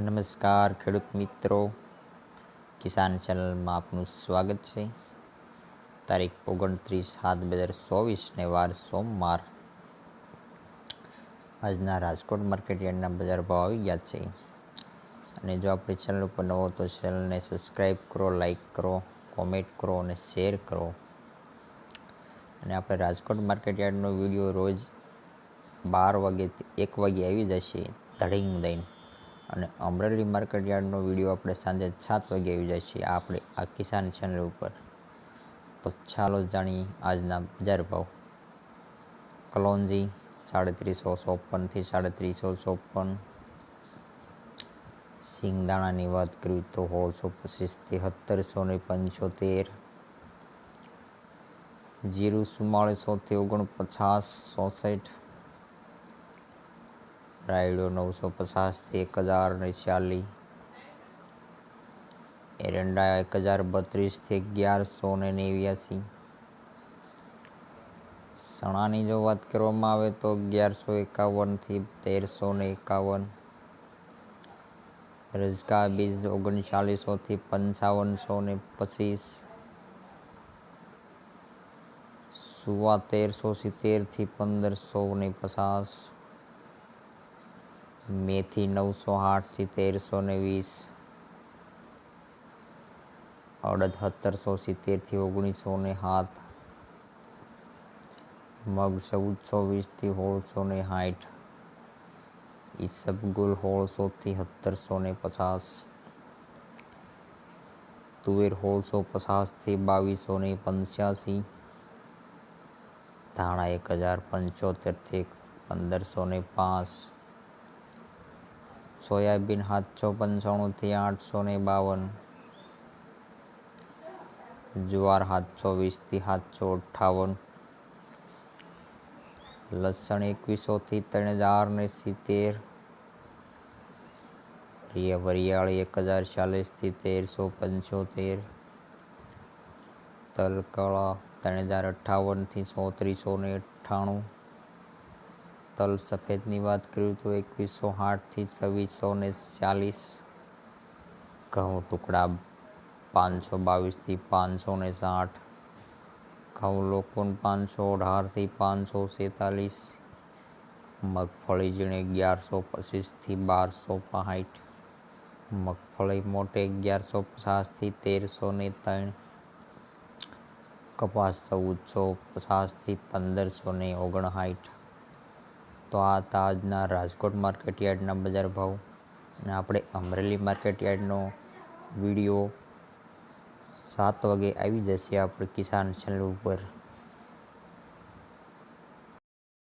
નમસ્કાર ખેડૂત મિત્રો. કિસાન ચેનલમાં આપનું સ્વાગત છે. તારીખ ઓગણત્રીસ સાત બે હજાર ચોવીસને વાર સોમવાર. આજના રાજકોટ માર્કેટ યાર્ડના બજાર ભાવ આવી ગયા છે. અને જો આપણી ચેનલ ઉપર નવો તો ચેનલને સબસ્ક્રાઈબ કરો લાઈક કરો કોમેન્ટ કરો અને શેર કરો. અને આપણે રાજકોટ માર્કેટ યાર્ડનો વીડિયો રોજ બાર વાગે એક વાગે આવી જશે. ધડીંગ દઈને. અને અમરેલી માર્કેટ યાર્ડનો વીડિયો આપણે સાંજે સાત વાગે આવી જાય છે આપણે આ કિસાન ચેનલ ઉપર. તો ચાલો જાણીએ આજના બજાર ભાવ. કલોંજી સાડત્રીસો ચોપનથી સાડત્રીસો ચોપન. સિંગદાણાની વાત કરવી તો સોળસો પચીસથી સત્તરસો ને પંચોતેર. જીરું ચુમ્માળીસોથી ઓગણપચાસ ચોસઠ રાયડો નવસો પચાસથી એક હજાર ને ચાલીસ. એરંડા એક હજાર બત્રીસથી અગિયારસો ને નેવ્યાસી. સણાની જો વાત કરવામાં આવે તો અગિયારસો એકાવનથી તેરસો ને એકાવન. રજકા બીજ ઓગણચાલીસોથી પંચાવનસો ને પચીસ. સુવા તેરસો સિત્તેરથી પંદરસો ને પચાસ. મેથી નવસો આઠથી તેરસો ને વીસ અડદ સત્તરસો સિત્તેરથી ઓગણીસો ને સાત, મગ ચૌદસો વીસથી સોળસો ને સાઠ ઈસબગુલ સોળસોથી સત્તરસો ને પચાસ, તુવેર સોળસો પચાસથી બાવીસો ને પંચ્યાસી, ધાણા એક હજાર પંચોતેરથી પંદરસો ને પાંચ સોયાબીન સાતસો પંચાણુંથી આઠસો ને બાવન. જુવાર સાતસો વીસથી સાતસો અઠ્ઠાવન. લસણ એકવીસોથી ત્રણ હજાર ને સિત્તેર. વરિયાળી એક હજાર ચાલીસથી તેરસો પંચોતેર. તલકળા ત્રણ હજાર અઠ્ઠાવનથી ચોત્રીસો ને અઠ્ઠાણું. તલ સફેદની વાત કરું તો એકવીસો આઠથી છવ્વીસો ને ચાલીસ ઘઉં ટુકડા પાંચસો બાવીસથી પાંચસો ને સાઠ. ઘઉં લોકોન પાંચસો અઢારથી પાંચસો સેતાલીસ. મગફળી ઝીણી અગિયારસો પચીસથી બારસો પાંઠ. મગફળી મોટે અગિયારસો પચાસથી તેરસો ને ત્રણ. કપાસ ચૌદસો પચાસથી પંદરસો ને ઓગણસાઠ. તો આ હતા આજના રાજકોટ માર્કેટ યાર્ડના બજાર ભાવ. અને આપણે અમરેલી માર્કેટ યાર્ડનો વીડિયો સાત વાગે આવી જશે આપણે કિસાન ચેનલ ઉપર.